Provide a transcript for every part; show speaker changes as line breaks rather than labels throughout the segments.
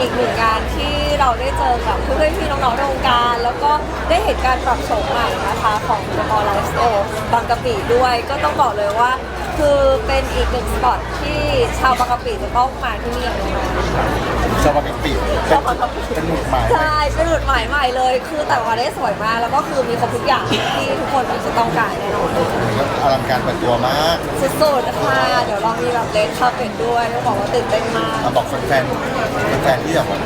อีกหนึ่งงานที่เราได้เจอกับเพื่อนๆพี่น้องๆในวงการ แล้วก็ได้เห็นการปรับโฉมใหม่นะคะของเดอะมอลล์ไลฟ์สโต่บางกะปิด้วย ก็ต้องบอกเลยว่า คือเป็นอีกหนึ่งสปอตที่ชาวบางกะปิจะต้องมาที่นี่อย่างแน่นอน
เป็นเป็นหมุดหมาย
ใช่เป็นหมุดหมายใหม่เลย คือแต่ว่าได้สวยมาก แล้วก็คือมีครบทุกอย่างที่ทุกคนจะต้องการแน่นอน
แล้วอลังการเปิดตัวมาก
สุดๆค่ะเดี๋ยวเรามีแบบเลนคาเป็ดด้วยต้องบอกว่าตื่นเต้นมาก
มาบอกแฟนๆแฟนๆที่อยากมา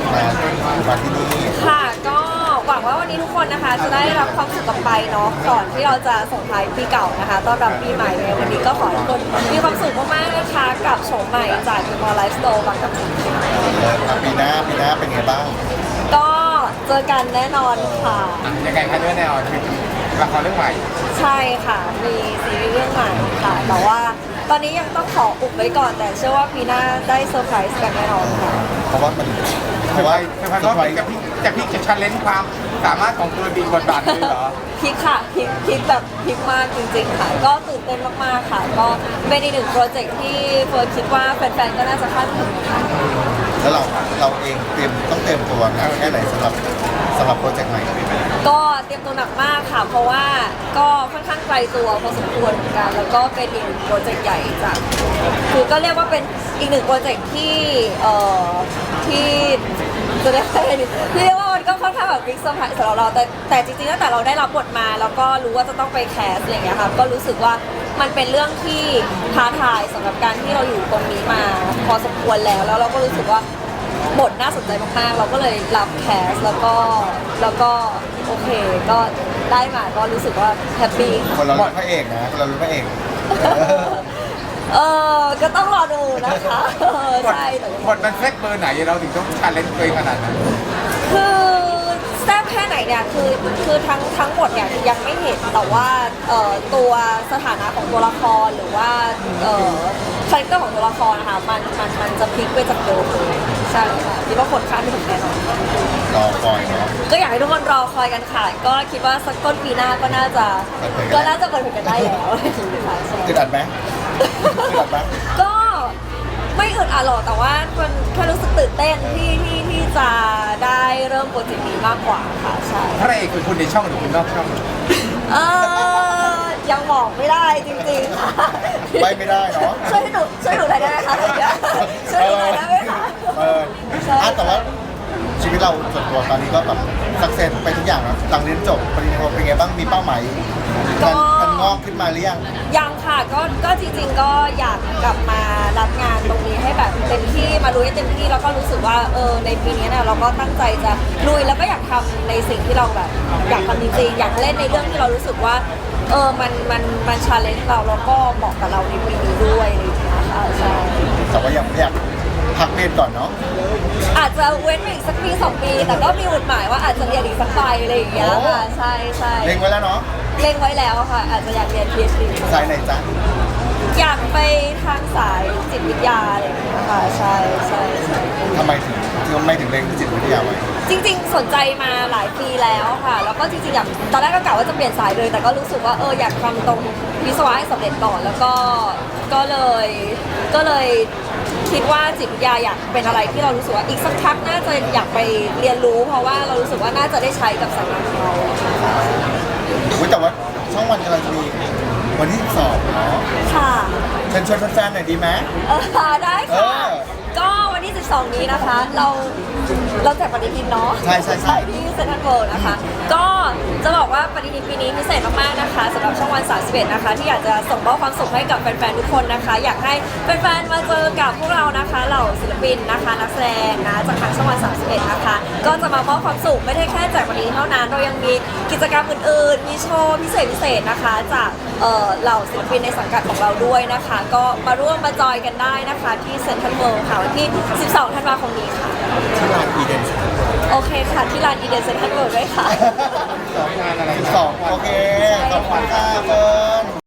มาที่นี่
ค่ะก็ห วังว่าวันนี้ทุกคนนะคะ จะได้รับความสุขกลับไปเนาะก่อนที่เราจะส่งท้ายปีเก่านะคะต้อนรับปีใหม่ในวันนี้ก็ขอให้ทุกคนมีความสุขมากๆนะคะกับโฉมใหม่จาก The Mall Life Store บางกะปิ
เลยครับปีหน้าปีหน้าเป็นไงบ้าง
ก็เจอกันแน่นอนค่ะ
ยังไงคะด้วยแนวคือละครเรื่องใหม่
ใช่ค่ะ มีซีรีส์เรื่องใหม่ค่ะแต่ว่า ตอนนี้ยังต้องขออุบไว้ก่อน แต่เชื่อว่าปีหน้าได้เซอร์ไพรส์กันแน่นอนค่ะ
เพราะว่ามันเพ
เซอ
ราะ
ร์ไพร
ว่า
ส์เซอร์ไพรส์ว่าจะพลิกจะพลิกจะชันเลนความสามารถของตัวดีบทบาทเลยเหรอ
พลิกค่ะพลิกพลิกแบบพลิกมากจริง ๆ ค่ะ ก็ตื่นเต้นมากๆค่ะ ก็เป็นอีกหนึ่งโปรเจกต์ที่เฟิร์นคิดว่าแฟนๆก็น่าจะคาดถึงค่ะ
แล้วเราเราเองเตรียมต้องเตรียมตัวหนักแค่ไหนสำหรับสำหรับโปรเจกต์ใหม่
ก็เตรียมตัวหนักมากค่ะ เพราะว่าก็ค่อนข้างไกลตัวพอสมควรเหมือนกัน แล้วก็เป็นอีกหนึ่งโปรเจกต์ใหญ่จากคือก็เรียกว่าเป็นอีกหนึ่งโปรเจกต์ที่เอ่อที่จะได้ที่เรียกว่ามันก็ค่อนข้างแบบบิ๊กเซอร์ไพรส์สำหรับเราแต่แต่จริงๆตั้งแต่เราได้รับบทมา แล้วก็รู้ว่าจะต้องไปแคสอะไรอย่างเงี้ยค่ะก็รู้สึกว่ามันเป็นเรื่องที่ท้าทายสำหรับการที่เราอยู่ตรงนี้มา พอสมควรแล้วแล้วเราก็รู้สึกว่า บทน่าสนใจมากๆ เราก็เลยรับแคสแล้วก็แล้วก็โอเคก็ได้มาก็รู้สึกว่าแฮปปี้
คนเรารู้พระเอกนะคนเรารู้พระเอก
เออก็ต้องรอดูนะคะเออบ
ท
ใช่แต่
บทมันเซ็กเบอร์ไหนเราถึงต้องชันเลนตัวเองขนาดนั้น
คือแซ่บแค่ไหนเนี่ยคือคือทั้งทั้งหมดเนี่ยยังไม่เห็นแต่ว่าเอ่อตัวสถานะของตัวละครหรือว่าเอ่อ คาแรคเตอร์ของตัวละครนะคะมันมันมันจะพลิกไปจากเดิมเลยใช่ค่ะคิดว่าคนคาดไม่ถึงแน่นอน
รอคอยเนาะ
ก็อยากให้ทุกคนรอคอยกันค่ะ ก็คิดว่าสักต้นปีหน้าก็น่าจะ
เปิดเผยกัน
ก็น่าจะเปิดเผยกันได้แล้วค่ะใช่
อึดอัดไหมอึดอัดไหม
ก็ไม่อึดอัดหรอกแต่ว่ามันแค่รู้สึกตื่นเต้นที่ที่ที่จะได้เริ่มโปรเจกต์นี้มากกว่าค่ะใช่
พระเอกคือคุณในช่องหรือคุณนอกช่อง
เออ ยังบอกไม่ได้จริงๆค่ะ
ไปไม่ได้เนาะ
ช่วยหนูช่วยหนูหน่อยได้ไหมคะช่วยหนูหน่อยได้ไหมคะ
เออ
ใช่
อะแต่ว่าชีวิตเราส่วนตัวตอนนี้ก็แบบสักเซนไปทุกอย่างแล้วหลังเรียนจบปริญญาโทเป็นไงบ้างมีเป้าหมายมันมัน งอกขึ้นมาหรือยัง
ยังค่ะก็ก็จริงๆก็อยากกลับมารับงานตรงนี้ให้แบบเต็มที่มาลุยให้เต็มที่แล้วก็รู้สึกว่าเออในปีนี้เนี่ยเราก็ตั้งใจจะลุยแล้วก็อยากทำในสิ่งที่เราแบบอยากทำจริงๆอยากเล่นในเรื่องที่เรารู้สึกว่าเออมันมันมันชาเลนจ์เราแล้วก็เหมาะกับเราในปีนี้ด้วยอะไรอย่างเงี้ยค่ะใช่
แต่ว่ายังไม่อยากพักเรียนก่อนเนาะ
อาจจะเว้นไปอีกสักปีสองปี แต่ก็มีจุดหมายว่าอาจจะเรียนอีกสักไปอะไรอย่างเงี้ยค่ะใช่ใช่
เล็งไว้แล้วเนาะ
เล็งไว้แล้วค่ะ อาจจะอยากเรียน PhD
สายไหนจ๊ะ
อยากไปทางสายจิตวิทยาอะไรอย่างเงี้ยค่ะใช่ใช่ใช่
ทำไมถึงทำไมถึงเล็งจิตวิทยาไว้
จริง ๆ สนใจมาหลายปีแล้วค่ะ แล้วก็จริงๆอยากตอนแรกก็กะว่าจะเปลี่ยนสายเลย แต่ก็รู้สึกว่าเอออยากทำตรงวิศวะให้สำเร็จก่อนแล้วก็ก็เลยก็เลยคิดว่าจิตวิทยาอยากเป็นอะไรที่เรารู้สึกว่าอีกสักพักน่าจะอยากไปเรียนรู้ เพราะว่าเรารู้สึกว่าน่าจะได้ใช้กับสายงานของเรา
อุ๊ยแต่ว่าช่องวันกำลังจะมีวันที่12เนาะ
ค่ะ
เชิญชวนแฟนๆหน่อยดีไหม
เออได้ค่ะ
เออ
ก็วันที่ 12 นี้นะคะ เราเราแจกปฏิทินเนาะ
ใช่ใช่ใช่
ที่เซ็นทรัลเวิลด์นะคะ ก็ จะบอกว่าปฏิทินปีนี้พิเศษมากๆนะคะสำหรับช่องวัน 31 นะคะ ที่อยากจะส่งมอบความสุขให้กับแฟนๆ ทุกคนนะคะ อยากให้แฟนๆ มาเจอกับพวกเรานะคะเหล่าศิลปินนะคะ นักแสดงนะจากทางช่องวัน 31 นะคะ ก็จะมามอบความสุขไม่ได้แค่แจกปฏิทินเท่านั้นเรายังมีกิจกรรมอื่นๆ มีโชว์พิเศษพิเศษนะคะ จากเอ่อเหล่าศิลปินในสังกัดของเราด้วยนะคะ ก็มาร่วมมาจอยกันได้นะคะ ที่เซ็นทรัลเวิลด์ค่ะวันที่ 12 ธันวาคมนี้ค่ะ
ที่ร้านอีเดน
โอเคค่ะ ที่ร้านอีเดนเซ็นทรัลเวิลด์ด้วยค่ะ
สองงานอะไรนะ
12โอเคขอบคุณค่ะเฟิร์น